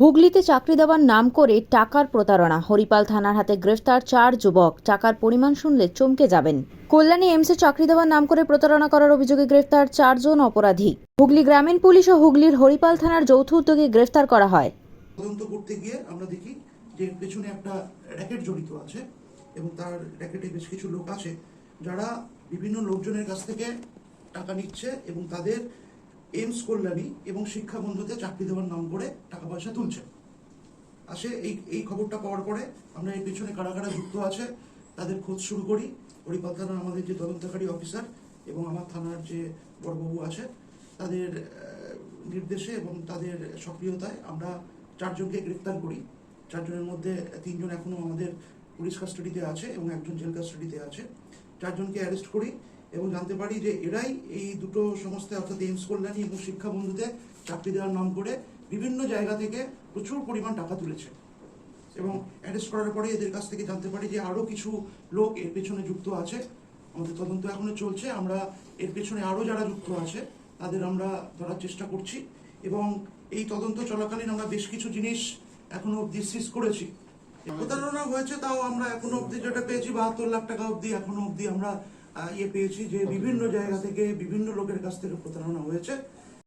হুগলিতে চাকরি দেওয়ার নাম করে টাকার প্রতারণা। হরিপাল থানার হাতে গ্রেফতার চার যুবক। টাকার পরিমাণ শুনলে চমকে যাবেন। কল্যাণী এমসে চাকরি দেওয়ার নাম করে প্রতারণা করার অভিযোগে গ্রেফতার চারজন অপরাধী। হুগলি গ্রামীণ পুলিশ ও হুগলির হরিপাল থানার যৌথ উদ্যোগে গ্রেফতার করা হয়। তদন্ত করতে গিয়ে আমরা দেখি যে পেছনে একটা র্যাকেট জড়িত আছে এবং তার র্যাকেটে বেশ কিছু লোক আছে যারা বিভিন্ন লোকজনের কাছ থেকে টাকা নিচ্ছে এবং তাদের এমস কল্যাণী এবং শিক্ষা বন্ধুতে চাকরি দেওয়ার নাম করে টাকা পয়সা তুলছে আসে এই এই খবরটা পাওয়ার পরে আমরা এর পিছনে কারা কারা যুক্ত আছে, তাদের খোঁজ শুরু করি। হরিপাল থানার আমাদের যে তদন্তকারী অফিসার এবং আমার থানার যে বড়বাবু আছে, তাদের নির্দেশে এবং তাদের সক্রিয়তায় আমরা চারজনকে গ্রেফতার করি। চারজনের মধ্যে তিনজন এখনও আমাদের পুলিশ কাস্টাডিতে আছে এবং একজন জেল কাস্টাডিতে আছে। চারজনকে অ্যারেস্ট করি এবং জানতে পারি যে এরাই এই দুটো সংস্থায়, অর্থাৎ এইমস কল্যাণী এবং শিক্ষা বন্ধুতে চাকরি দেওয়ার নাম করে বিভিন্ন জায়গা থেকে প্রচুর পরিমাণ টাকা তুলেছে। এবং অ্যারেস্ট করার পরে এদের কাছ থেকে জানতে পারি যে আরও কিছু লোক এর পেছনে যুক্ত আছে। আমাদের তদন্ত এখনও চলছে। আমরা এর পেছনে আরও যারা যুক্ত আছে, তাদের আমরা ধরার চেষ্টা করছি। এবং এই তদন্ত চলাকালীন আমরা বেশ কিছু জিনিস এখনও অব্দি সিজ করেছি। প্রতারণা হয়েছে, তাও আমরা এখনও অব্দি যেটা পেয়েছি, বাহাত্তর লাখ টাকা অব্দি এখনও অব্দি আমরা ইয়ে পেয়েছি যে বিভিন্ন জায়গা থেকে বিভিন্ন লোকের কাছ থেকে প্রতারণা হয়েছে।